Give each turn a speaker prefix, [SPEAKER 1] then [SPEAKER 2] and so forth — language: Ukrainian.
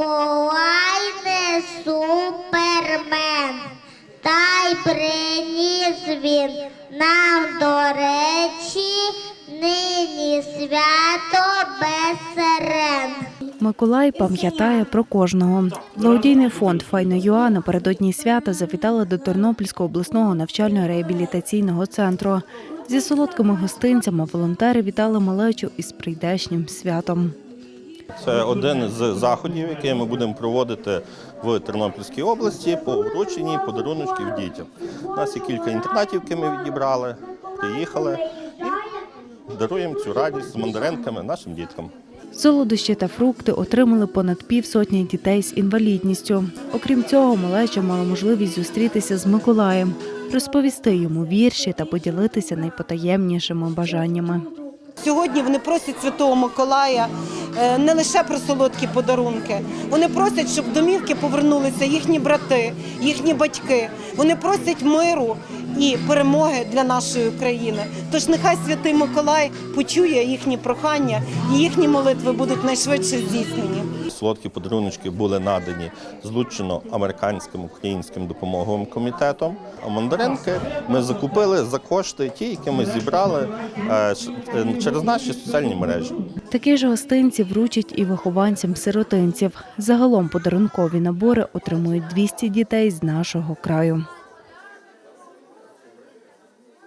[SPEAKER 1] Миколай не супермен, та й приніс він нам до речі, нині свято без сирен.
[SPEAKER 2] Миколай пам'ятає про кожного. Благодійний фонд Файно.ЮА напередодні свята завітали до Тернопільського обласного навчально-реабілітаційного центру. Зі солодкими гостинцями волонтери вітали малечу із прийдешнім святом.
[SPEAKER 3] Це один з заходів, який ми будемо проводити в Тернопільській області по врученні подаруночків дітям. У нас є кілька інтернатів, які ми відібрали, приїхали і даруємо цю радість з мандаринками нашим діткам.
[SPEAKER 2] Солодощі та фрукти отримали понад півсотні дітей з інвалідністю. Окрім цього, малеча мала можливість зустрітися з Миколаєм, розповісти йому вірші та поділитися найпотаємнішими бажаннями.
[SPEAKER 4] Сьогодні вони просять Святого Миколая не лише про солодкі подарунки. Вони просять, щоб домівки повернулися їхні брати, їхні батьки. Вони просять миру і перемоги для нашої країни. Тож нехай святий Миколай почує їхні прохання, і їхні молитви будуть найшвидше здійснені.
[SPEAKER 3] Солодкі подаруночки були надані злучено американським українським допомоговим комітетом. А мандаринки ми закупили за кошти, ті, які ми зібрали е, е, через наші соціальні мережі.
[SPEAKER 2] Такі ж гостинці вручать і вихованцям сиротинців. Загалом подарункові набори отримують 200 дітей з нашого краю.